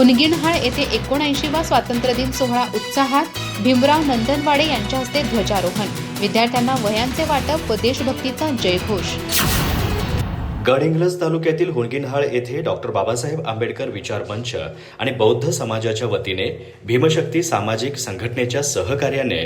हुनगिनहाळ येथे एकोणऐंशीवा स्वातंत्र्य दिन सोहळा उत्साहात भीमराव नंदनवाडे यांच्या हस्ते ध्वजारोहण. विद्यार्थ्यांना वह्यांचे वाटप व देशभक्तीचा जयघोष. गडहिंग्लज तालुक्यातील हुणगिनहाळ येथे डॉक्टर बाबासाहेब आंबेडकर विचार मंच आणि बौद्ध समाजाच्या वतीने भीमशक्ती सामाजिक संघटनेच्या सहकार्याने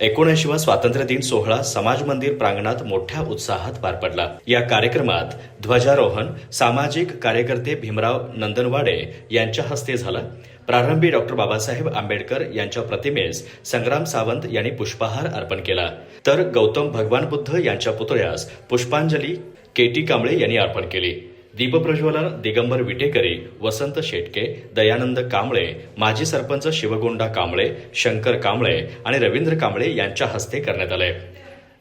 एकोणऐंशीवा स्वातंत्र्य दिन सोहळा समाज मंदिर प्रांगणात मोठ्या उत्साहात पार पडला. या कार्यक्रमात ध्वजारोहण सामाजिक कार्यकर्ते भीमराव नंदनवाडे यांच्या हस्ते झालं. प्रारंभी डॉक्टर बाबासाहेब आंबेडकर यांच्या प्रतिमेस संग्राम सावंत यांनी पुष्पहार अर्पण केला. तर गौतम भगवान बुद्ध यांच्या पुतळ्यास पुष्पांजली केटी कांबळे यांनी अर्पण केली. दीपप्रज्वलन दिगंबर विटेकरी वसंत शेटके दयानंद कांबळे माजी सरपंच शिवगोंडा कांबळे शंकर कांबळे आणि रवींद्र कांबळे यांच्या हस्ते करण्यात आले.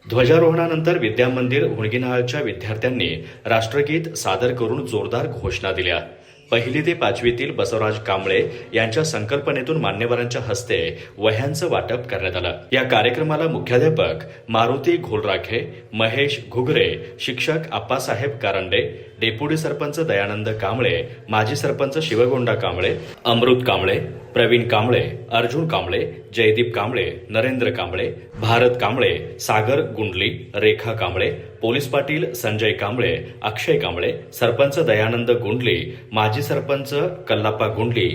ध्वजारोहणानंतर विद्यामंदिर हुणगीनाळच्या विद्यार्थ्यांनी राष्ट्रगीत सादर करून जोरदार घोषणा दिल्या. पहिली ते पाचवीतील बसवराज कांबळे यांच्या संकल्पनेतून मान्यवरांच्या हस्ते वह्यांचं वाटप करण्यात आलं. या कार्यक्रमाला मुख्याध्यापक मारुती घोलराखे महेश घुगरे शिक्षक आप्पासाहेब कारंडे डेप्युटी सरपंच दयानंद कांबळे माजी सरपंच शिवगोंडा कांबळे अमृत कांबळे प्रवीण कांबळे अर्जुन कांबळे जयदीप कांबळे नरेंद्र कांबळे भारत कांबळे सागर गुंडली रेखा कांबळे पोलीस पाटील संजय कांबळे अक्षय कांबळे सरपंच दयानंद गुंडली माजी सरपंच कल्लाप्पा गुंडली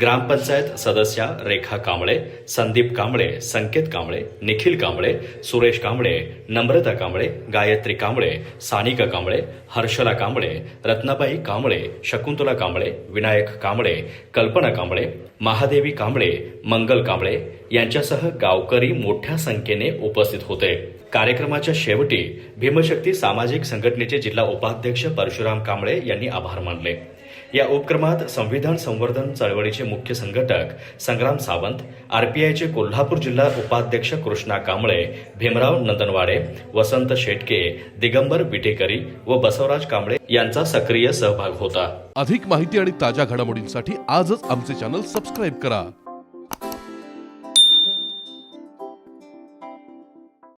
ग्रामपंचायत सदस्या रेखा कांबळे संदीप कांबळे संकेत कांबळे निखिल कांबळे सुरेश कांबळे नम्रता कांबळे गायत्री कांबळे सानिका कांबळे हर्षला कांबळे रत्नाबाई कांबळे शकुंतला कांबळे विनायक कांबळे कल्पना कांबळे महादेवी कांबळे मंगल कांबळे यांच्यासह गावकरी मोठ्या संख्येने उपस्थित होते. कार्यक्रमाच्या शेवटी भीमशक्ती सामाजिक संघटनेचे जिल्हा उपाध्यक्ष परशुराम कांबळे यांनी आभार मानले. या उपक्रमात संविधान संवर्धन चळवळीचे मुख्य संघटक संग्राम सावंत आरपीआयचे कोल्हापूर जिल्हा उपाध्यक्ष कृष्णा कांबळे भीमराव नंदनवाडे वसंत शेटके दिगंबर विटेकरी व बसवराज कांबळे यांचा सक्रिय सहभाग होता. अधिक माहिती आणि ताज्या घडामोडींसाठी आजच आमचे चॅनल सबस्क्राईब करा.